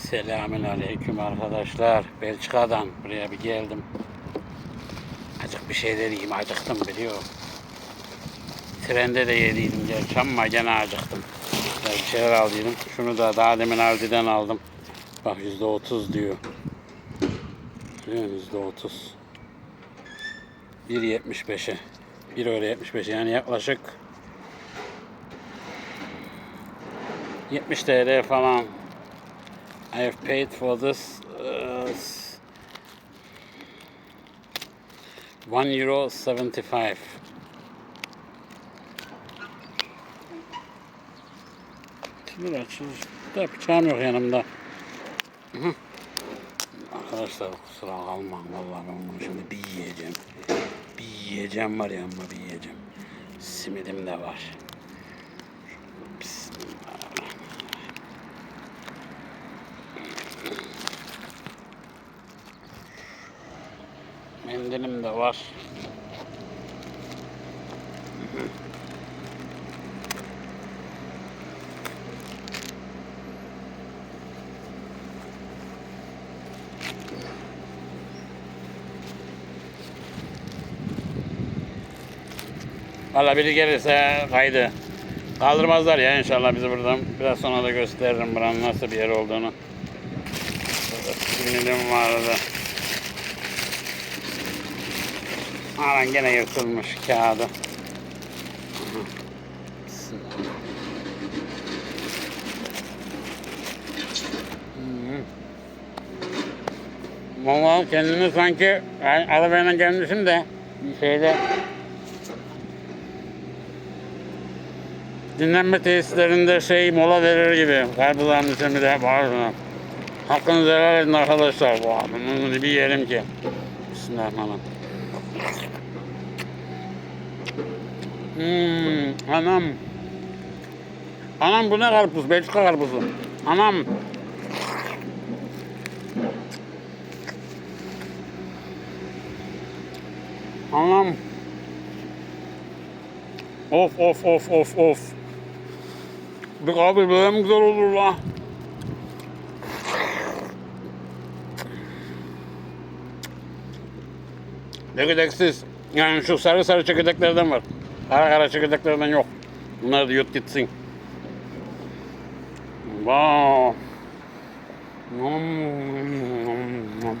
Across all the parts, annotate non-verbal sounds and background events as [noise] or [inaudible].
Selamün aleyküm arkadaşlar. Belçika'dan buraya bir geldim. Acık bir şeyler yiyeyim. Acıktım biliyor. Trende de yediydim gerçi ama gene acıktım. Ya bir şeyler aldıydım. Şunu da daha demin Aldi'den aldım. Bak yüzde otuz diyor. Yüzde otuz. 1.75'e. 1 euro 75 yani yaklaşık 70 TL falan. I have paid for this uh, 1 euro 75. Şimdi açılır. Da bıçağım yok yanımda. Arkadaşlar kusura kalmayın vallahi ben bunu şimdi bir yiyeceğim. Bir yiyeceğim var ya ama bir yiyeceğim. Simidim de var. Bismillahirrahmanirrahim. Mendilim de var. Valla biri gelirse kaydı. Kaldırmazlar ya inşallah bizi buradan. Biraz sonra da gösteririm buranın nasıl bir yer olduğunu. Burada simidim vardı. Anan gene yırtılmış kağıdı. Aha. Bismillah. Hı. Valla kendimi sanki yani arabayla gelmişim de şeyde dinlenme tesislerinde şey mola verir gibi. Karpuzların üstünde de var. Hakkınızı helal edin arkadaşlar. Bunu bir yerim ki. Bismillahirrahmanirrahim. Hmm, anam. Anam bu ne karpuz? Belçika karpuzu. Anam. Anam. Of of of of of. Bir abi böyle mi güzel olur la? Çekirdeksiz. Yani şu sarı sarı çekirdeklerden var. Kara kara çekirdeklerden yok. Bunları da yut gitsin. Wow. Nom, nom, nom.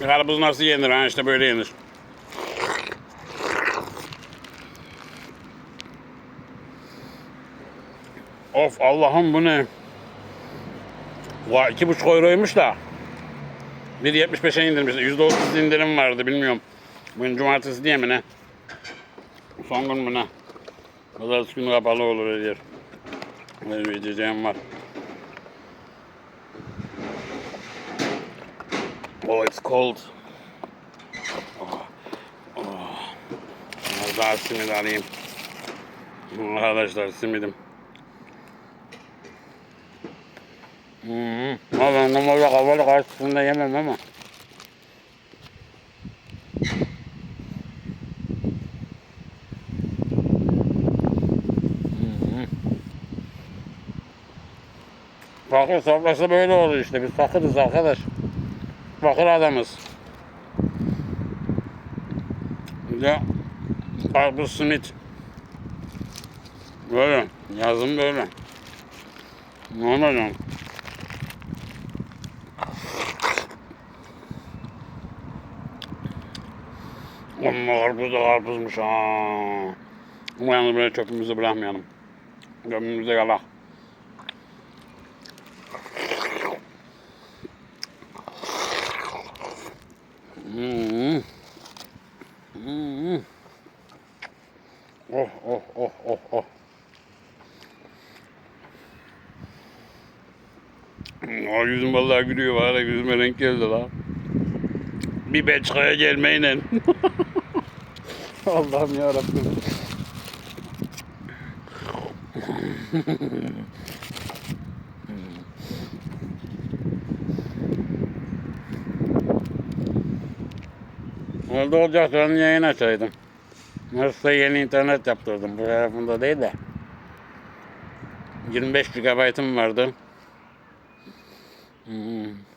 Bir karpuz nasıl yenir ha işte böyle yenir. Of Allah'ım bu ne? Vay iki buçuk euroymuş da. 1.75'e indirmişler. %30 indirim vardı bilmiyorum. Bugün cumartesi diye mi ne? Son gün mü ne? Pazartesi günü kapalı olur her yer. Bir içeceğim var. Oh it's cold. Oh. Oh. Daha simit alayım. Arkadaşlar simidim. Hmm. Ama ben normalde kahvaltı karşısında yemem ama. Fakir sofrası böyle olur işte. Biz fakiriz arkadaş. Fakir adamız. De karpuz simit. Böyle. Yazın böyle. Normal yani. Amma karpuz da karpuzmuş ha. Ama yalnız böyle çöpümüzü bırakmayalım. Gömümüzde yalak. Hmm. Hmm. Oh oh oh oh oh. Aa, yüzüm vallahi gülüyor var yüzüme renk geldi la. Bir Belçika'ya gelmeyle. [laughs] Allah'ım ya Rabbim. [laughs] Oldu olacak canlı yayın açaydım. Nasılsa yeni internet yaptırdım. Bu tarafında değil de. 25 GB'ım vardı. Hmm.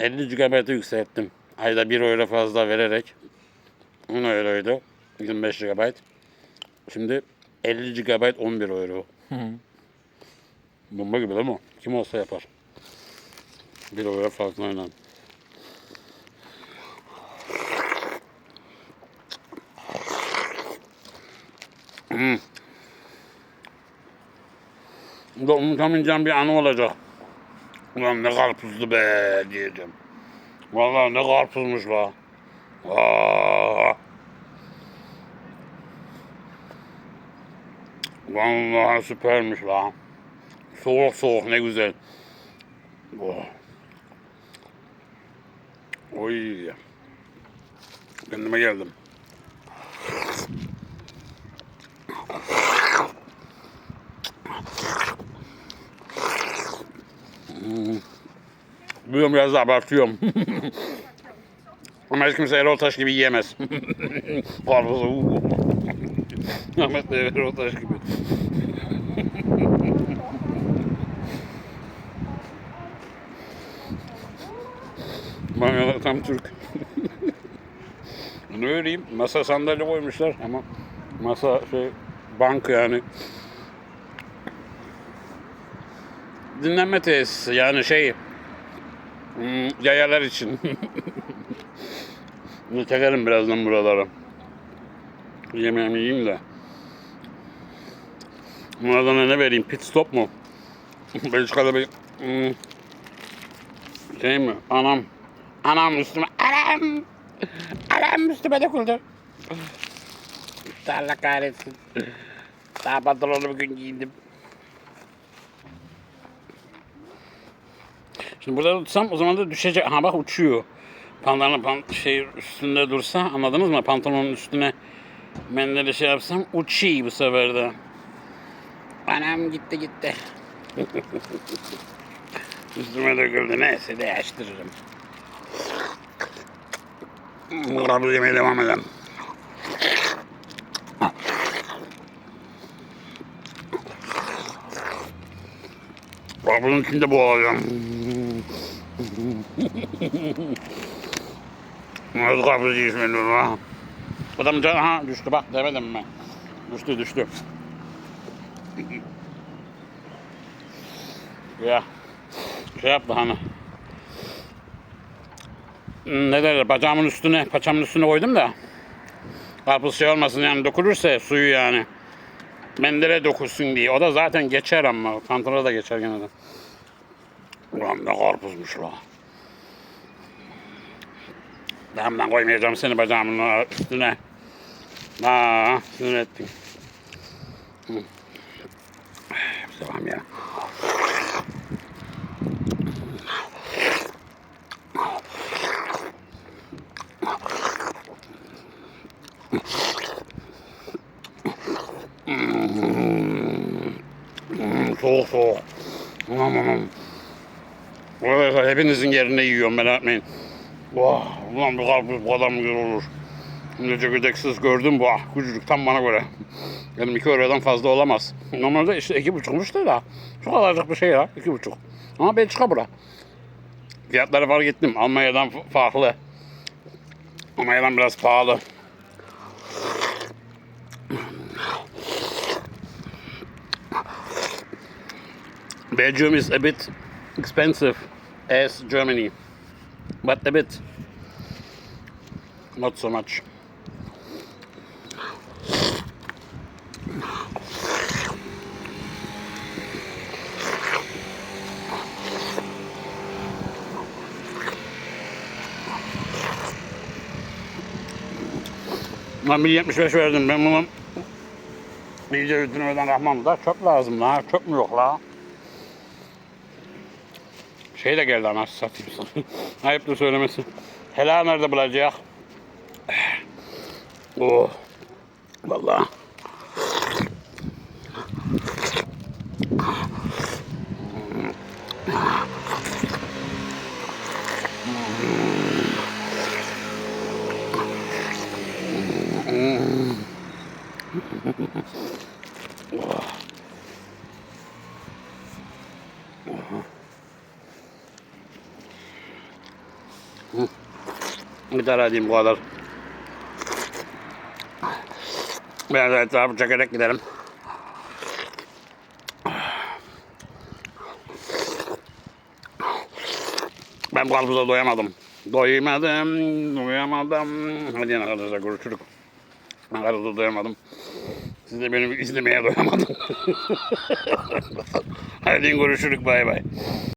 50 GB'ı yükselttim. Ayda 1 euro fazla vererek. 10 euroydu. 25 GB. Şimdi 50 GB 11 euro. Bomba gibi değil mi? Kim olsa yapar. 1 euro fazlayla. Hmm. Bu da unutamayacağım bir anı olacak. Ulan ne karpuzlu be diyeceğim. Vallahi ne karpuzmuş la. Aa. Vallahi süpermiş la. Soğuk soğuk ne güzel. Oh. Oy. Kendime geldim. Biliyorum biraz da abartıyorum. Ama hiç kimse Erol Taş gibi yiyemez. [laughs] Karpuzu. uuu. Ahmet de Erol Taş gibi. Bana tam Türk. ne öyleyim? Masa sandalye koymuşlar ama masa şey bank yani. Dinlenme tesisi yani şey hmm, yayalar için. [laughs] Bunu çekerim birazdan buralara. Yemeğimi yiyeyim de. Bunlardan ne vereyim? Pit stop mu? [laughs] Belçika'da bir hmm, şey mi? Anam. Anam üstüme. Anam. Anam üstüme döküldü. Allah kahretsin. Daha pantolonu bugün giydim. Şimdi burada tutsam o zaman da düşecek. Ha bak uçuyor. Pantolonun pan şey üstünde dursa anladınız mı? Pantolonun üstüne mendili şey yapsam uçuyor bu sefer de. Anam gitti gitti. [laughs] Üstüme döküldü. Neyse değiştiririm. Karpuz yemeye devam edelim. Karpuzun içinde boğulacağım. [laughs] Nasıl karpuz yiyorsun beni ha? Düştü bak demedim mi? Düştü düştü. [laughs] ya şey yaptı hani. Hmm, Ne derler bacağımın üstüne paçamın üstüne koydum da. Karpuz şey olmasın yani dökülürse suyu yani. Mendile dokunsun diye. O da zaten geçer ama. Pantolona da geçer gene de. Ulan ne karpuzmuş la. Tamam ben koymayacağım seni bacağımın üstüne. Aa, sinir ettin. Hı. Tamam ya. Hmm, soğuk soğuk. Aman aman. Vallahi hepinizin yerine yiyorum merak etmeyin. Vah, ulan bu karpuz bu kadar mı güzel olur? Şimdi çekirdeksiz gördüm bu ah, küçücük tam bana göre. Benim iki eurodan fazla olamaz. Normalde işte iki buçukmuş da da. Çok alacak bir şey ya, iki buçuk. Ama Belçika bura. Fiyatları fark ettim. Almanya'dan farklı. Almanya'dan biraz pahalı. Belgium is a bit expensive as Germany, but a bit, not so much. Ben 1.75 verdim. Ben bunu iyice ödünmeden rahmam da çöp lazım la. Çöp mü yok la? Şey de geldi anasını satayım sana. [laughs] Ayıptır söylemesi. Helal nerede bulacak? [sighs] Oh. Vallahi. Oh. [sighs] İdare edeyim bu kadar. Biraz etrafı çekerek gidelim. Ben bu karpuza doyamadım. Doymadım, doyamadım. Hadi arkadaşlar görüşürüz. Ben karpuza doyamadım. Siz de beni izlemeye doyamadın. [laughs] Hadi görüşürüz bay bay.